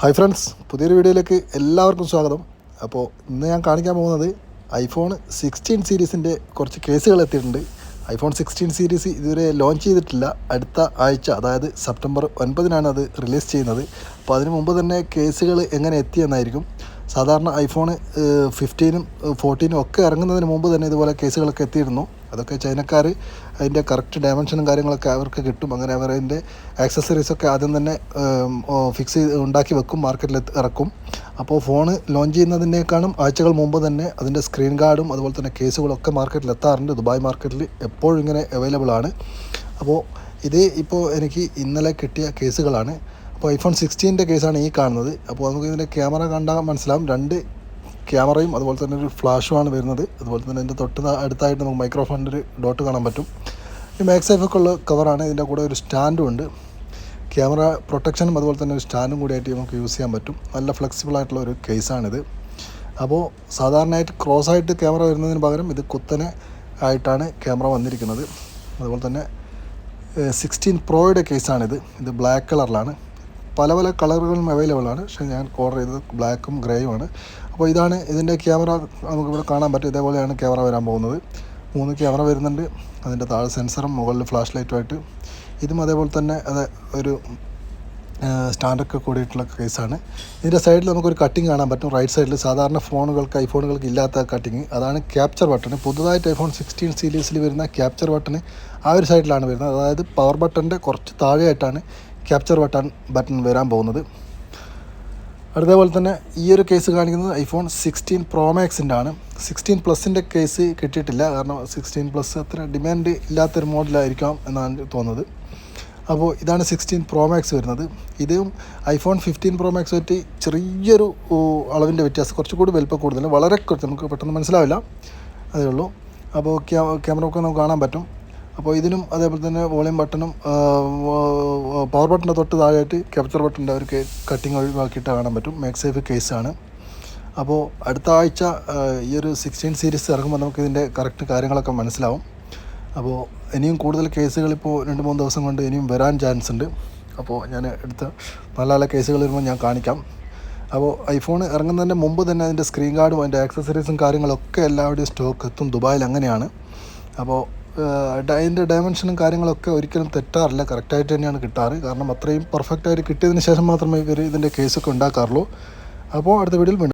Hi friends പുതിയൊരു വീഡിയോയിലേക്ക് എല്ലാവർക്കും സ്വാഗതം. അപ്പോൾ ഇന്ന് ഞാൻ കാണിക്കാൻ പോകുന്നത് ഐഫോൺ സിക്സ്റ്റീൻ സീരീസിന്റെ കുറച്ച് കേസുകൾ എത്തിയിട്ടുണ്ട്. ഐഫോൺ സിക്സ്റ്റീൻ സീരീസ് ഇതുവരെ ലോഞ്ച് ചെയ്തിട്ടില്ല. അടുത്ത ആഴ്ച അതായത് സെപ്റ്റംബർ ഒൻപതിനാണ് അത് റിലീസ് ചെയ്യുന്നത്. അപ്പോൾ അതിന് മുമ്പ് തന്നെ കേസുകൾ എങ്ങനെ എത്തിയെന്നായിരിക്കും സാധാരണ ഐഫോൺ ഫിഫ്റ്റീനും ഫോർട്ടീനും ഒക്കെ ഇറങ്ങുന്നതിന് മുമ്പ് തന്നെ ഇതുപോലെ കേസുകളൊക്കെ എത്തിയിരുന്നു. അതൊക്കെ ചൈനക്കാർ അതിന്റെ കറക്റ്റ് ഡയമെൻഷനും കാര്യങ്ങളൊക്കെ അവർക്ക് കിട്ടും. അങ്ങനെ അവർ അതിന്റെ ആക്സസറീസൊക്കെ ആദ്യം തന്നെ ഫിക്സ് ചെയ്ത് ഉണ്ടാക്കി വെക്കും മാർക്കറ്റിൽ ഇറക്കും. അപ്പോൾ ഫോൺ ലോഞ്ച് ചെയ്യുന്നതിനേക്കാളും ആഴ്ചകൾ മുമ്പ് തന്നെ അതിന്റെ സ്ക്രീൻ ഗാർഡും അതുപോലെ തന്നെ കേസുകളൊക്കെ മാർക്കറ്റിൽ എത്താറുണ്ട്. ദുബായ് മാർക്കറ്റിൽ എപ്പോഴും ഇങ്ങനെ അവൈലബിൾ ആണ്. അപ്പോൾ ഇത് ഇപ്പോൾ എനിക്ക് ഇന്നലെ കിട്ടിയ കേസുകളാണ് അപ്പോൾ ഐഫോൺ സിക്സ്റ്റീന്റെ കേസാണ് ഈ കാണുന്നത്. അപ്പോൾ നമുക്ക് ഇതിന്റെ ക്യാമറ കണ്ടാൽ മനസ്സിലാവും. രണ്ട് ക്യാമറയും അതുപോലെ തന്നെ ഒരു ഫ്ലാഷുമാണ് വരുന്നത്. അതുപോലെ തന്നെ ഇതിന്റെ തൊട്ട് അടുത്തായിട്ട് നമുക്ക് മൈക്രോഫോണിന്റെ ഒരു ഡോട്ട് കാണാൻ പറ്റും. ഈ മാക്സ് സേഫൊക്കെ ഉള്ള കവറാണ് ഇതിന്റെ കൂടെ ഒരു സ്റ്റാൻഡും ഉണ്ട്. ക്യാമറ പ്രൊട്ടക്ഷനും അതുപോലെ തന്നെ ഒരു സ്റ്റാൻഡും കൂടിയായിട്ട് നമുക്ക് യൂസ് ചെയ്യാൻ പറ്റും. നല്ല ഫ്ലെക്സിബിൾ ആയിട്ടുള്ള ഒരു കേസാണിത് അപ്പോൾ സാധാരണയായിട്ട് ക്രോസ് ആയിട്ട് ക്യാമറ വരുന്നതിന് പകരം ഇത് കുത്തനെ ആയിട്ടാണ് ക്യാമറ വന്നിരിക്കുന്നത്. അതുപോലെ തന്നെ സിക്സ്റ്റീൻ പ്രോയുടെ കേസാണിത് ഇത്. ബ്ലാക്ക് കളറിലാണ് പല പല കളറുകളും അവൈലബിൾ ആണ്. പക്ഷേ ഞാൻ ഓർഡർ ചെയ്തത് ബ്ലാക്കും ഗ്രേയുമാണ് അപ്പോൾ ഇതാണ് ഇതിന്റെ ക്യാമറ നമുക്കിവിടെ കാണാൻ പറ്റും. ഇതേപോലെയാണ് ക്യാമറ വരാൻ പോകുന്നത്. മൂന്ന് ക്യാമറ വരുന്നുണ്ട്. അതിന്റെ താഴെ സെൻസറും മുകളിൽ ഫ്ലാഷ് ലൈറ്റുമായിട്ട് ഇതും അതേപോലെ തന്നെ അത് ഒരു സ്റ്റാൻഡൊക്കെ കൂടിയിട്ടുള്ള കേസാണ് ഇതിന്റെ സൈഡിൽ നമുക്കൊരു കട്ടിങ് കാണാൻ പറ്റും. റൈറ്റ് സൈഡിൽ സാധാരണ ഫോണുകൾക്ക് ഐഫോണുകൾക്ക് ഇല്ലാത്ത കട്ടിങ് അതാണ് ക്യാപ്ചർ ബട്ടൺ പുതുതായിട്ട് ഐഫോൺ സിക്സ്റ്റീൻ സീരീസിൽ വരുന്ന ക്യാപ്ചർ ബട്ടൺ ആ ഒരു സൈഡിലാണ് വരുന്നത്. അതായത് പവർ ബട്ടന്റെ കുറച്ച് താഴെയായിട്ടാണ് ക്യാപ്ചർ ബട്ടൺ ബട്ടൺ വരാൻ പോകുന്നത്. അതേപോലെ തന്നെ ഈ ഒരു കേസ് കാണിക്കുന്നത് ഐഫോൺ സിക്സ്റ്റീൻ പ്രോ മാക്സിന്റെ ആണ് സിക്സ്റ്റീൻ പ്ലസിന്റെ കേസ് കിട്ടിയിട്ടില്ല. കാരണം സിക്സ്റ്റീൻ പ്ലസ് അത്ര ഡിമാൻഡ് ഇല്ലാത്തൊരു മോഡലായിരിക്കാം എന്നാണ് തോന്നുന്നത്. അപ്പോൾ ഇതാണ് സിക്സ്റ്റീൻ പ്രോ മാക്സ് വരുന്നത്. ഇതും ഐഫോൺ ഫിഫ്റ്റീൻ പ്രോ മാക്സ് പറ്റി ചെറിയൊരു അളവിന്റെ വ്യത്യാസം. കുറച്ചുകൂടി വലുപ്പം കൂടുതൽ വളരെ കുറച്ച്. നമുക്ക് പെട്ടെന്ന് മനസ്സിലാവില്ല. അതേ ഉള്ളൂ. അപ്പോൾ ക്യാ ക്യാമറ ഒക്കെ നമുക്ക് കാണാൻ പറ്റും. അപ്പോൾ ഇതിനും അതേപോലെ തന്നെ വോളിയം ബട്ടണും പവർ ബട്ടന്റെ തൊട്ട് താഴെയായിട്ട് ക്യാപ്ചർ ബട്ടന്റെ ഒരു കട്ടിങ് ഒഴിവാക്കിയിട്ട് കാണാൻ പറ്റും. മാക്സേഫ് കേസാണ് അപ്പോൾ അടുത്ത ആഴ്ച ഈ ഒരു സിക്സ്റ്റീൻ സീരീസ് ഇറങ്ങുമ്പോൾ നമുക്ക് ഇതിന്റെ കറക്റ്റ് കാര്യങ്ങളൊക്കെ മനസ്സിലാവും. അപ്പോൾ ഇനിയും കൂടുതൽ കേസുകൾ ഇപ്പോൾ രണ്ട് മൂന്ന് ദിവസം കൊണ്ട് ഇനിയും വരാൻ ചാൻസ് ഉണ്ട്. അപ്പോൾ ഞാൻ എടുത്ത നല്ല നല്ല കേസുകൾ വരുമ്പോൾ ഞാൻ കാണിക്കാം. അപ്പോൾ ഐഫോൺ ഇറങ്ങുന്നതിന്റെ മുമ്പ് തന്നെ അതിന്റെ സ്ക്രീൻ ഗാർഡും അതിന്റെ ആക്സസറീസും കാര്യങ്ങളൊക്കെ എല്ലാവരുടെയും സ്റ്റോക്ക് എത്തും ദുബായിൽ അങ്ങനെയാണ്. അപ്പോൾ അതിന്റെ ഡയമെൻഷനും കാര്യങ്ങളൊക്കെ ഒരിക്കലും തെറ്റാറില്ല. കറക്റ്റായിട്ട് തന്നെയാണ് കിട്ടാറ്. കാരണം അത്രയും പെർഫെക്റ്റായിട്ട് കിട്ടിയതിന് ശേഷം മാത്രമേ ഇവർ ഇതിന്റെ കേസൊക്കെ ഉണ്ടാക്കാറുള്ളൂ. അപ്പോൾ അടുത്ത വീഡിയോയിൽ വീണ്ടും